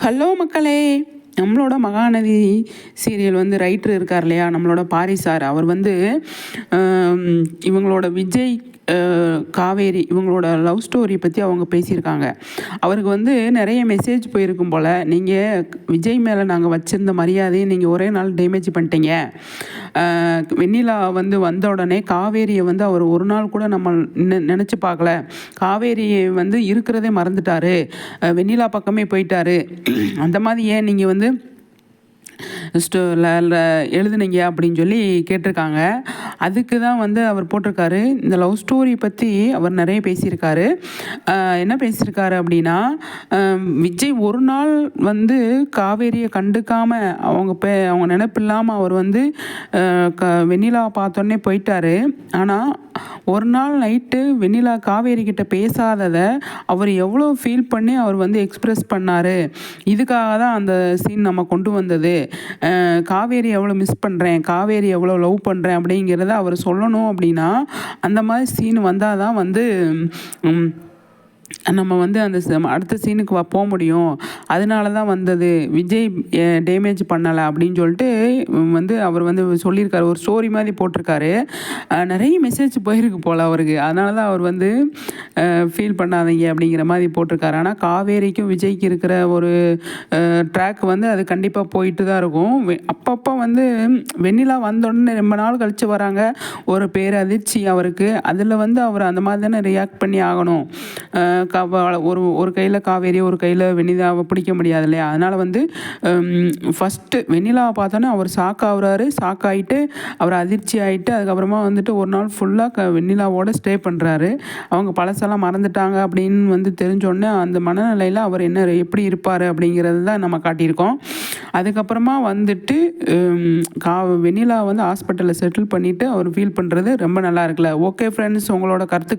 Hello மக்களே. நம்மளோட Mahanadi serial வந்து ரைட்ரு இருக்கார் இல்லையா? நம்மளோட பாரி சார் அவர் வந்து இவங்களோட விஜய் காவேரி இவங்களோட லவ் ஸ்டோரி பற்றி அவங்க பேசியிருக்காங்க. அவருக்கு வந்து நிறைய மெசேஜ் போயிருக்கும் போல் நீங்கள் விஜய் மேலே நாங்கள் வச்சுருந்த மரியாதையை நீங்கள் ஒரே நாள் டேமேஜ் பண்ணிட்டீங்க. வெண்ணிலா வந்து வந்த உடனே காவேரியை வந்து அவர் ஒரு நாள் கூட நம்ம நினச்சி பார்க்கல. காவேரியை வந்து இருக்கிறதே மறந்துட்டாரு. வெண்ணிலா பக்கமே போயிட்டாரு. அந்த மாதிரி ஏன் நீங்கள் வந்து எழுதுனீங்க அப்படின்னு சொல்லி கேட்டிருக்காங்க. அதுக்கு தான் வந்து அவர் போட்டிருக்காரு. இந்த லவ் ஸ்டோரி பற்றி அவர் நிறைய பேசியிருக்காரு. என்ன பேசியிருக்காரு அப்படின்னா விஜய் ஒரு நாள் வந்து காவேரியை கண்டுக்காமல் அவங்க பே அவங்க நினப்பு இல்லாமல் அவர் வந்து க வெண்ணிலா பார்த்தோன்னே போயிட்டாரு. ஆனால் ஒரு நாள் நைட்டு வெண்ணிலா காவேரி கிட்ட பேசாததை அவர் எவ்வளோ ஃபீல் பண்ணி அவர் வந்து எக்ஸ்ப்ரெஸ் பண்ணார். இதுக்காக தான் அந்த சீன் நம்ம கொண்டு வந்தது. காவேரி எவ்வளோ மிஸ் பண்ணுறேன் காவேரி எவ்வளோ லவ் பண்ணுறேன் அப்படிங்கிறத அவர் சொல்லணும் அப்படின்னா அந்த மாதிரி சீன் வந்தால் தான் வந்து நம்ம வந்து அந்த அடுத்த சீனுக்கு வ- போக முடியும். அதனால தான் வந்தது. விஜய் டேமேஜ் பண்ணலை அப்படின்னு சொல்லிட்டு வந்து அவர் வந்து சொல்லியிருக்காரு. ஒரு ஸ்டோரி மாதிரி போட்டிருக்காரு. நிறைய மெசேஜ் போயிருக்கு போல் அவருக்கு. அதனால தான் அவர் வந்து ஃபீல் பண்ணாதீங்க அப்படிங்கிற மாதிரி போட்டிருக்காரு. ஆனால் காவேரிக்கும் விஜய்க்கு இருக்கிற ஒரு ட்ராக் வந்து அது கண்டிப்பாக போயிட்டு தான் இருக்கும். வெ- அப்பப்போ வந்து வெண்ணிலா வந்தோடனே ரொம்ப நாள் கழித்து வராங்க. ஒரு பேரதிர்ச்சி அவருக்கு. அதில் வந்து அவர் அந்த மாதிரி தானே ரியாக்ட் பண்ணி ஆகணும். ஒரு ஒரு கையில் காவேரி ஒரு கையில் வெண்ணிலாவை பிடிக்க முடியாது இல்லையா? அதனால் வந்து ஃபஸ்ட்டு வெண்ணிலாவை பார்த்தோன்னே அவர் ஷாக் ஆகுறாரு ஷாக் ஆகிட்டு அவர் அதிர்ச்சி ஆகிட்டு அதுக்கப்புறமா வந்துட்டு ஒரு நாள் ஃபுல்லாக க வெண்ணிலாவோட ஸ்டே பண்ணுறாரு அவங்க பழசெல்லாம் மறந்துட்டாங்க அப்படின்னு வந்து தெரிஞ்சோடனே அந்த மனநிலையில் அவர் என்ன எப்படி இருப்பார் அப்படிங்கிறது தான் நம்ம காட்டியிருக்கோம். அதுக்கப்புறமா வந்துட்டு கா வெண்ணிலா வந்து ஹாஸ்பிட்டலில் செட்டில் பண்ணிவிட்டு அவர் ஃபீல் பண்ணுறது ரொம்ப நல்லா இருக்குல்ல. ஓகே ஃப்ரெண்ட்ஸ் உங்களோட கருத்துக்கள்